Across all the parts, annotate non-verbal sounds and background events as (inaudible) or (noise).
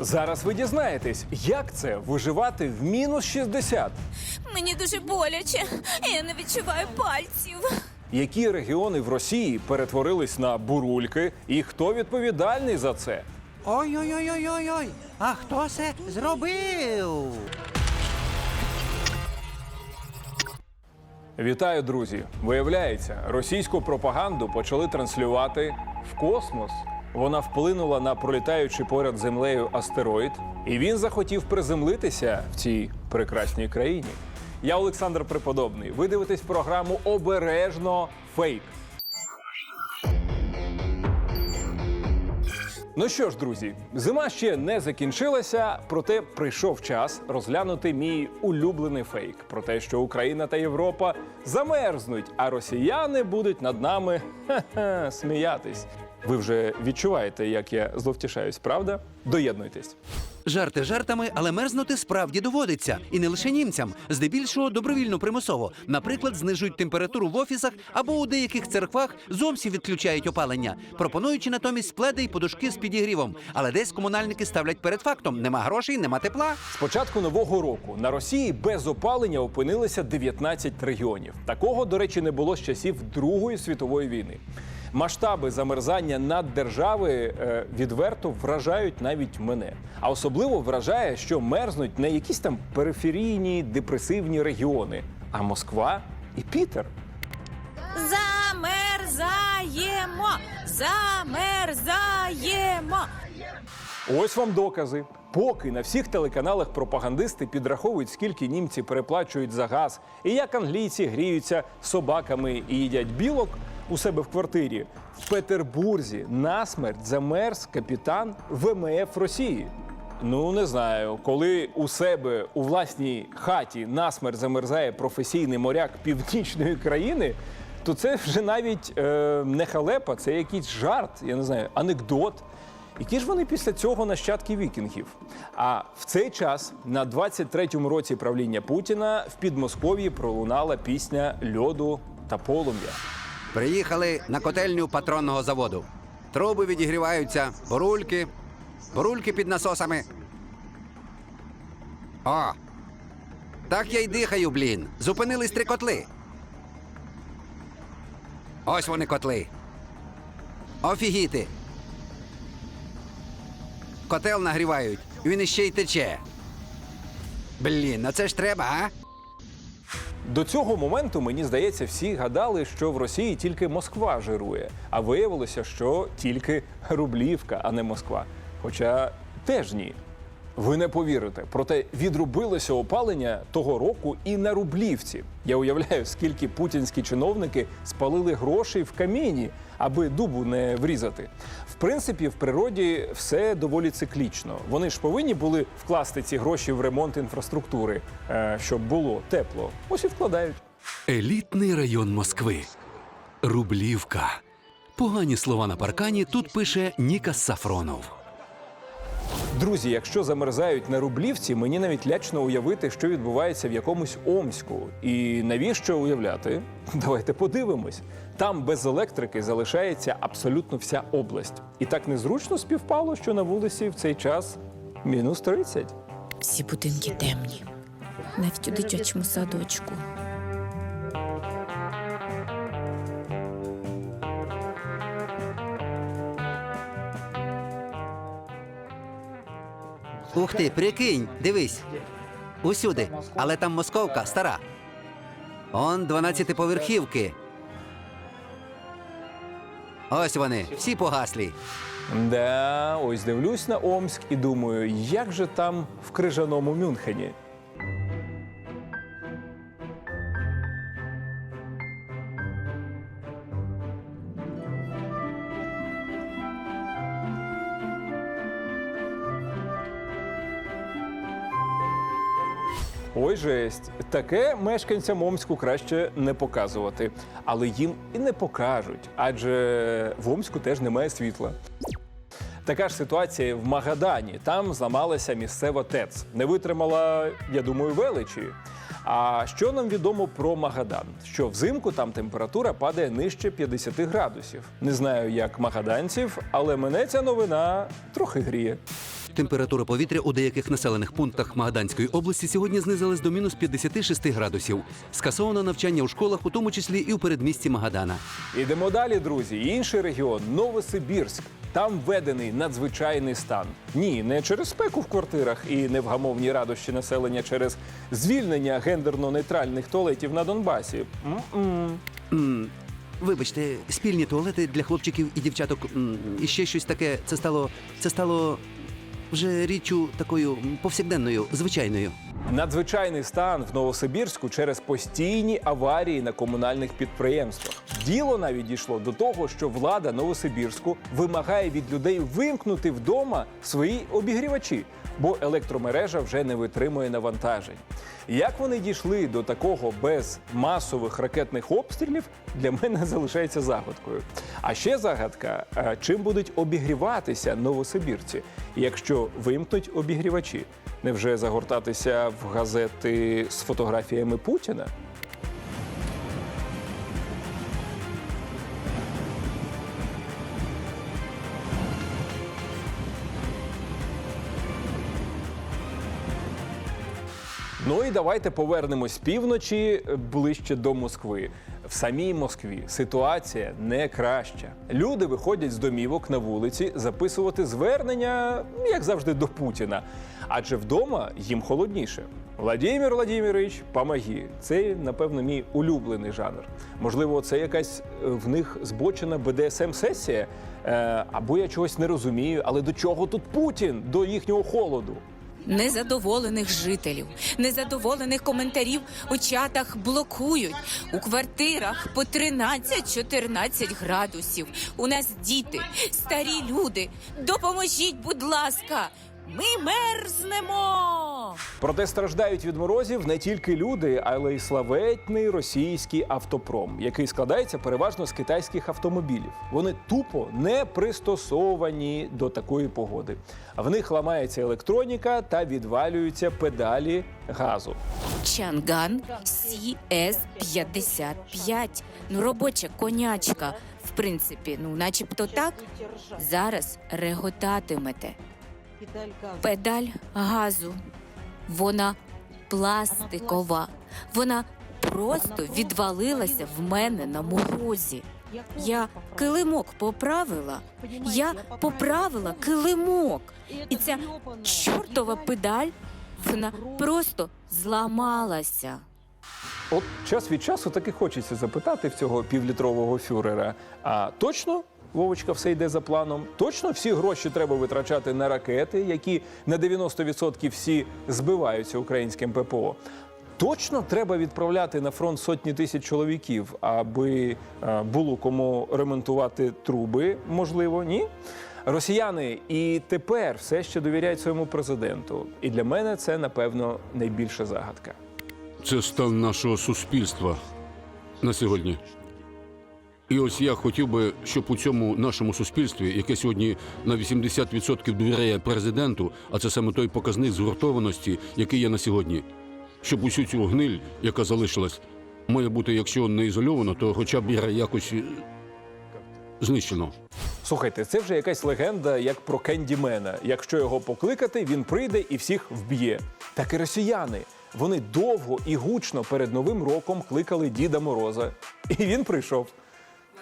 Зараз ви дізнаєтесь, як це виживати в мінус 60. Мені дуже боляче. Я не відчуваю пальців. Які регіони в Росії перетворились на бурульки, і хто відповідальний за це? Ой-ой-ой-ой-ой. А хто це зробив? Вітаю, друзі! Виявляється, російську пропаганду почали транслювати в космос. Вона вплинула на пролітаючий поряд землею астероїд, і він захотів приземлитися в цій прекрасній країні. Я Олександр Преподобний. Ви дивитесь програму Обережно фейк. Ну що ж, друзі, зима ще не закінчилася, проте прийшов час розглянути мій улюблений фейк про те, що Україна та Європа замерзнуть, а росіяни будуть над нами (laughs) ха-ха, сміятись. Ви вже відчуваєте, як я зловтішаюсь, правда? Доєднуйтесь. Жарти жартами, але мерзнути справді доводиться. І не лише німцям, здебільшого добровільно примусово. Наприклад, знижують температуру в офісах або у деяких церквах зовсім відключають опалення, пропонуючи натомість пледи й подушки з підігрівом. Але десь комунальники ставлять перед фактом: нема грошей, нема тепла. З початку нового року на Росії без опалення опинилися 19 регіонів. Такого, до речі, не було з часів Другої світової війни. Масштаби замерзання наддержави е, відверто вражають навіть мене. А особливо вражає, що мерзнуть не якісь там периферійні депресивні регіони, а Москва і Пітер. Замерзаємо! Замерзаємо! Ось вам докази. Поки на всіх телеканалах пропагандисти підраховують, скільки німці переплачують за газ, і як англійці гріються собаками і їдять білок у себе в квартирі. В Петербурзі насмерть замерз капітан ВМФ Росії. Ну не знаю, коли у себе у власній хаті насмерть замерзає професійний моряк північної країни, то це вже навіть е, не халепа, це якийсь жарт, я не знаю, анекдот. Які ж вони після цього нащадки вікінгів? А в цей час, на 23-му році правління Путіна, в Підмосков'ї пролунала пісня льоду та полум'я. Приїхали на котельню патронного заводу. Труби відігріваються, бурульки, бурульки під насосами. О! Так я й дихаю, блін. Зупинились три котли. Ось вони котли. Офігіти. Котел нагрівають, він іще й тече. Блін, ну це ж треба, а? До цього моменту, мені здається, всі гадали, що в Росії тільки Москва жирує, а виявилося, що тільки Рублівка, а не Москва. Хоча теж ні. Ви не повірите, проте відрубилося опалення того року і на Рублівці. Я уявляю, скільки путінські чиновники спалили грошей в каміні, аби дубу не врізати. В принципі, в природі все доволі циклічно. Вони ж повинні були вкласти ці гроші в ремонт інфраструктури, е, щоб було тепло. Ось і вкладають. Елітний район Москви. Рублівка. Погані слова на паркані тут пише Ніка Сафронов. Друзі, якщо замерзають на рублівці, мені навіть лячно уявити, що відбувається в якомусь Омську. І навіщо уявляти? (laughs) Давайте подивимось. Там без електрики залишається абсолютно вся область. І так незручно співпало, що на вулиці в цей час мінус 30. Всі будинки темні. Навіть у дитячому садочку. Ух ти, прикинь, дивись. Усюди. Але там московка стара. Он 12-поверхівки. Ось вони, всі погаслі. Да, ось дивлюсь на Омськ і думаю, як же там в крижаному Мюнхені. Жесть. Таке мешканцям Омську краще не показувати. Але їм і не покажуть, адже в Омську теж немає світла. Така ж ситуація в Магадані. Там зламалася місцева ТЕЦ. Не витримала, я думаю, величі. А що нам відомо про Магадан? Що взимку там температура падає нижче 50 градусів. Не знаю, як магаданців, але мене ця новина трохи гріє. Температура повітря у деяких населених пунктах Магаданської області сьогодні знизилась до мінус 56 градусів. Скасовано навчання у школах, у тому числі і у передмісті Магадана. Ідемо далі, друзі. Інший регіон Новосибірськ. Там введений надзвичайний стан. Ні, не через спеку в квартирах і невгамовні радощі населення через звільнення гендерно-нейтральних туалетів на Донбасі. М-м. М, Вибачте, спільні туалети для хлопчиків і дівчаток м, і ще щось таке. Це стало. Це стало вже річчю такою повсякденною, звичайною. Надзвичайний стан в Новосибірську через постійні аварії на комунальних підприємствах. Діло навіть дійшло до того, що влада Новосибірську вимагає від людей вимкнути вдома свої обігрівачі, бо електромережа вже не витримує навантажень. Як вони дійшли до такого без масових ракетних обстрілів, для мене залишається загадкою. А ще загадка: е, чим будуть обігріватися новосибірці, якщо вимкнуть обігрівачі? Невже загортатися в газети з фотографіями Путіна? Ну і давайте повернемось з півночі ближче до Москви. В самій Москві ситуація не краща. Люди виходять з домівок на вулиці записувати звернення, як завжди, до Путіна. Адже вдома їм холодніше. Владимир Владимирович, помоги. Це, напевно, мій улюблений жанр. Можливо, це якась е, в них збочена БДСМ-сесія, Е, або я чогось не розумію, але до чого тут Путін? До їхнього холоду. Незадоволених жителів, незадоволених коментарів у чатах блокують. У квартирах по 13-14 градусів. У нас діти, старі люди. Допоможіть, будь ласка, ми мерзнемо. Проте страждають від морозів не тільки люди, але й славетний російський автопром, який складається переважно з китайських автомобілів. Вони тупо не пристосовані до такої погоди. В них ламається електроніка та відвалюються педалі газу. Чанган CS-55. Ну, робоча конячка. В принципі, ну, начебто так. Зараз реготатимете. Педаль газу. Вона пластикова. Вона просто відвалилася в мене на морозі. Я килимок поправила. Я поправила килимок. І ця чортова педаль, вона просто зламалася. От час від часу таки хочеться запитати в цього півлітрового фюрера: а точно Вовочка, все йде за планом? Точно всі гроші треба витрачати на ракети, які на 90% всі збиваються українським ППО? Точно треба відправляти на фронт сотні тисяч чоловіків, аби е, було кому ремонтувати труби, можливо, ні? Росіяни і тепер все ще довіряють своєму президенту. І для мене це, напевно, найбільша загадка. Це стан нашого суспільства на сьогодні. І ось я хотів би, щоб у цьому нашому суспільстві, яке сьогодні на 80% довіряє президенту, а це саме той показник згуртованості, який є на сьогодні, щоб усю цю гниль, яка залишилась, має бути, якщо не ізольовано, то хоча б якось е, знищено. Слухайте, це вже якась легенда, як про Кендімена. Якщо його покликати, він прийде і всіх вб'є. Так і росіяни. Вони довго і гучно перед новим роком кликали Діда Мороза. І він прийшов.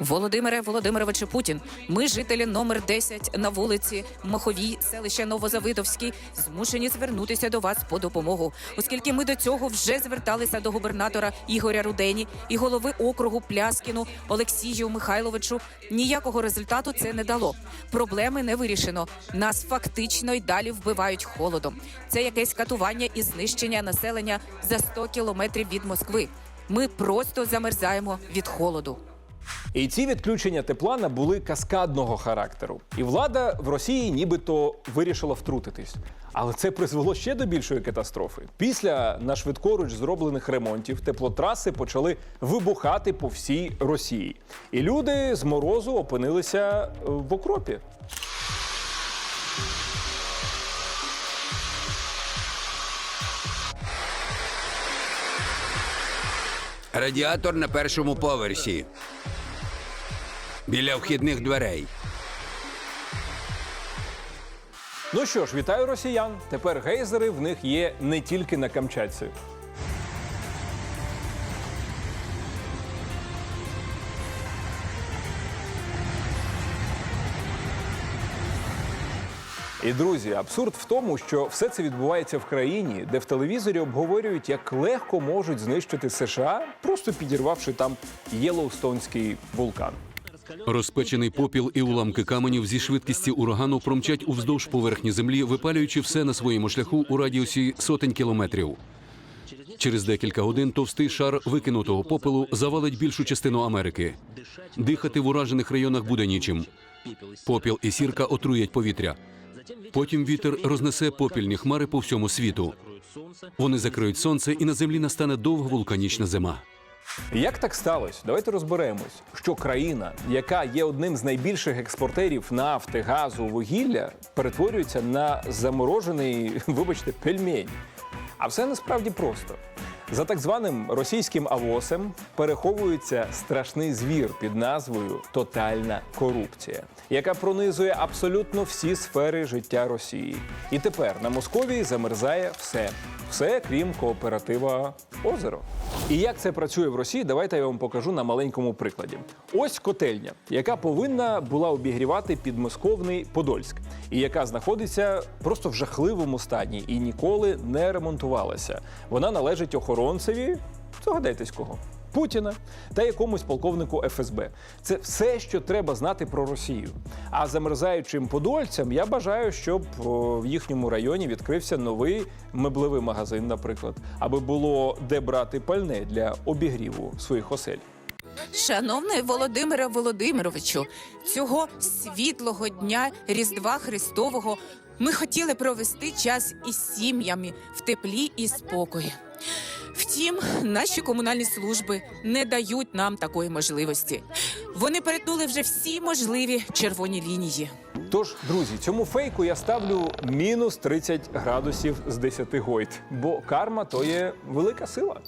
Володимире Володимировичу Путін. Ми, жителі номер 10 на вулиці Маховій, селище Новозавидовський, змушені звернутися до вас по допомогу, оскільки ми до цього вже зверталися до губернатора Ігоря Рудені і голови округу Пляскіну Олексію Михайловичу. Ніякого результату це не дало. Проблеми не вирішено. Нас фактично й далі вбивають холодом. Це якесь катування і знищення населення за 100 кілометрів від Москви. Ми просто замерзаємо від холоду. І ці відключення тепла набули каскадного характеру. І влада в Росії нібито вирішила втрутитись. Але це призвело ще до більшої катастрофи. Після на швидкоруч зроблених ремонтів теплотраси почали вибухати по всій Росії. І люди з морозу опинилися е, в окропі. Радіатор на першому поверсі. Біля вхідних дверей. Ну що ж, вітаю росіян. Тепер гейзери в них є не тільки на Камчатці. І друзі, абсурд в тому, що все це відбувається в країні, де в телевізорі обговорюють, як легко можуть знищити США, просто підірвавши там Єлоустонський вулкан. Розпечений попіл і уламки каменів зі швидкістю урагану промчать уздовж поверхні землі, випалюючи все на своєму шляху у радіусі сотень кілометрів. Через декілька годин товстий шар викинутого попелу завалить більшу частину Америки. Дихати в уражених районах буде нічим. Попіл і сірка отруять повітря. Потім вітер рознесе попільні хмари по всьому світу. Вони закриють сонце, і на землі настане довга вулканічна зима. Як так сталося? Давайте розберемось, що країна, яка є одним з найбільших експортерів нафти, газу, вугілля, перетворюється на заморожений, (laughs) вибачте, пельмень. А все насправді просто. За так званим російським авосем переховується страшний звір під назвою Тотальна корупція, яка пронизує абсолютно всі сфери життя Росії. І тепер на Московії замерзає все. Все крім кооператива озеро. І як це працює в Росії, давайте я вам покажу на маленькому прикладі. Ось котельня, яка повинна була обігрівати підмосковний Подольськ, і яка знаходиться просто в жахливому стані і ніколи не ремонтувалася. Вона належить охоронцеві. Здогадайтесь кого? Путіна та якомусь полковнику ФСБ. Це все, що треба знати про Росію. А замерзаючим подольцям я бажаю, щоб в їхньому районі відкрився новий меблевий магазин, наприклад, аби було де брати пальне для обігріву своїх осель. Шановний Володимире Володимировичу, цього світлого дня Різдва Христового ми хотіли провести час із сім'ями в теплі і спокої. Втім, наші комунальні служби не дають нам такої можливості. Вони перетнули вже всі можливі червоні лінії. Тож, друзі, цьому фейку я ставлю мінус 30 градусів з 10 гойд, бо карма то є велика сила.